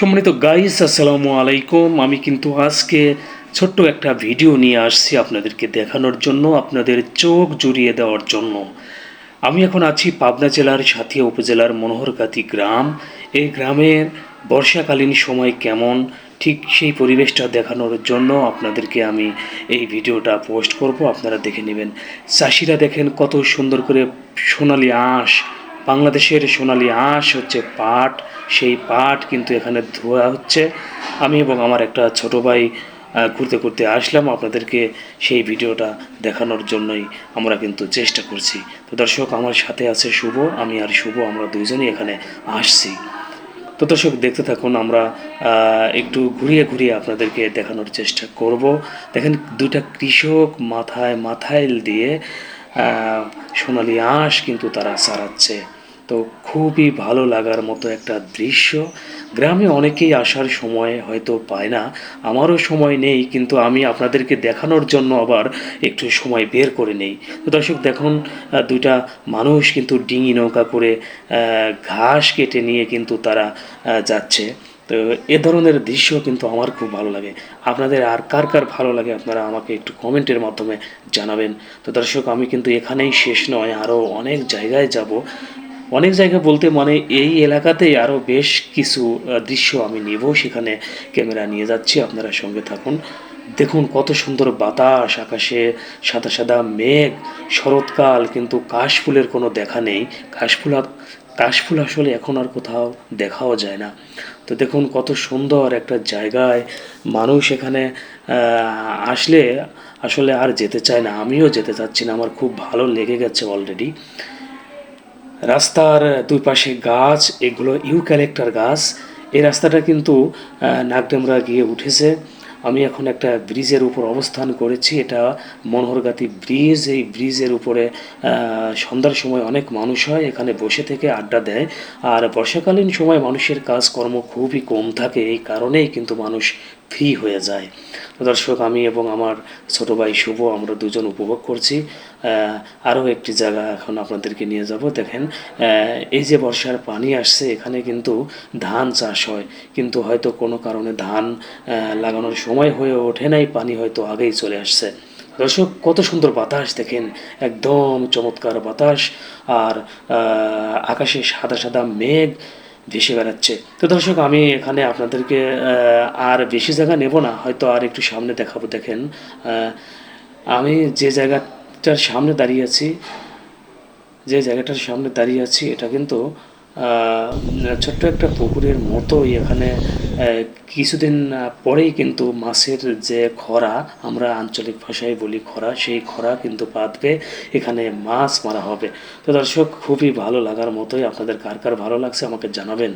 সম্মানিত গাইস আসসালামু আলাইকুম। আমি কিন্তু আজকে ছোট্ট একটা ভিডিও নিয়ে আসছি আপনাদেরকে দেখানোর জন্য, আপনাদের চোখ জুড়িয়ে দেওয়ার জন্য। আমি এখন আছি পাবনা জেলার সাথিয়া উপজেলার মনোহরগাতি গ্রাম। এই গ্রামের বর্ষাকালীন সময় কেমন, ঠিক সেই পরিবেশটা দেখানোর জন্য আপনাদেরকে আমি এই ভিডিওটা পোস্ট করব। আপনারা দেখে নেবেন। চাষিরা দেখেন কত সুন্দর করে সোনালি আঁশ বাংলাদেশের সোনালি আঁশ হচ্ছে পাট, সেই পাট কিন্তু এখানে ধোয়া হচ্ছে। আমি এবং আমার একটা ছোট ভাই ঘুরতে ঘুরতে আসলাম আপনাদেরকে সেই ভিডিওটা দেখানোর জন্যই আমরা কিন্তু চেষ্টা করছি। তো দর্শক, আমার সাথে আছে শুভ, আমি আর শুভ, আমরা দুইজনই এখানে আসছি। তো দর্শক, দেখতে থাকুন, আমরা একটু ঘুরিয়ে ঘুরিয়ে আপনাদেরকে দেখানোর চেষ্টা করব। দেখেন, দুইটা কৃষক মাথায় মাথাইল দিয়ে সোনালি আঁশ কিন্তু তারা সারাচ্ছে তো খুবই ভালো লাগার মতো একটা দৃশ্য। গ্রামে অনেকেই আসার সময় হয়তো পায় না, আমারও সময় নেই, কিন্তু আমি আপনাদেরকে দেখানোর জন্য আবার একটু সময় বের করে নেই। তো দর্শক, দেখুন দুইটা মানুষ কিন্তু ডিঙি নৌকা করে ঘাস কেটে নিয়ে কিন্তু তারা যাচ্ছে। তো এ ধরনের দৃশ্য কিন্তু আমার খুব ভালো লাগে। আপনাদের আর কার কার ভালো লাগে আপনারা আমাকে একটু কমেন্টের মাধ্যমে জানাবেন। তো দর্শক, আমি কিন্তু এখানেই শেষ নয় আরও অনেক জায়গায় যাব। অনেক জায়গা বলতে মানে এই এলাকাতেই আরও বেশ কিছু দৃশ্য আমি নেব। সেখানে ক্যামেরা নিয়ে যাচ্ছি, আপনারা সঙ্গে থাকুন। দেখুন কত সুন্দর বাতাস, আকাশে সাদা সাদা মেঘ, শরৎকাল, কিন্তু কাশফুলের কোনো দেখা নেই। কাশফুল কাশফুল আসলে এখন আর কোথাও দেখাও যায় না। তো দেখুন কত সুন্দর একটা জায়গায় মানুষ এখানে আসলে আসলে আর যেতে চায় না। আমিও যেতে চাচ্ছি না। আমার খুব ভালো লেগে গেছে অলরেডি। রাস্তার দুই পাশে গাছ, এগুলো ইউক্যালেক্টার গাছ। এই রাস্তাটা কিন্তু নাগডেমরা গিয়ে উঠেছে। আমি এখন একটা ব্রিজের উপর অবস্থান করেছি। এটা মনোহরগাতি ব্রিজ। এই ব্রিজের উপরে সন্ধ্যার সময় অনেক মানুষ হয়। এখানে বসে থেকে আড্ডা দেয়। আর বর্ষাকালীন সময় মানুষের কাজকর্ম খুবই কম থাকে। এই কারণেই কিন্তু মানুষ ফ্রি হয়ে যায়। তো দর্শক, আমি এবং আমার ছোট ভাই শুভ, আমরা দুজন উপভোগ করছি। আরও একটি জায়গা এখন আপনাদেরকে নিয়ে যাব। দেখেন এই যে বর্ষার পানি আসছে, এখানে কিন্তু ধান চাষ হয়। কিন্তু হয়তো কোনো কারণে ধান লাগানোর সময় হয়ে ওঠে নাই, পানি হয়তো আগেই চলে আসছে। দর্শক, কত সুন্দর বাতাস, দেখেন, একদম চমৎকার বাতাস। আর আকাশে সাদা সাদা মেঘ ভেসে বেড়াচ্ছে। তো দর্শক, আমি এখানে আপনাদেরকে আর বেশি জায়গা নেব না, হয়তো আর একটু সামনে দেখাবো। দেখেন আমি যে জায়গাটার সামনে দাঁড়িয়ে আছি, যে জায়গাটার সামনে দাঁড়িয়ে আছি, এটা কিন্তু ছোট্ট একটা পুকুরের মতোই এখানে কিছুদিন পরেই কিন্তু মাছের যে খরা, আমরা আঞ্চলিক ভাষায় বলি খরা, সেই খরা কিন্তু বাঁধবে, এখানে মাছ মারা হবে। তো দর্শক, খুবই ভালো লাগার মতোই আপনাদের কার কার ভালো লাগছে আমাকে জানাবেন।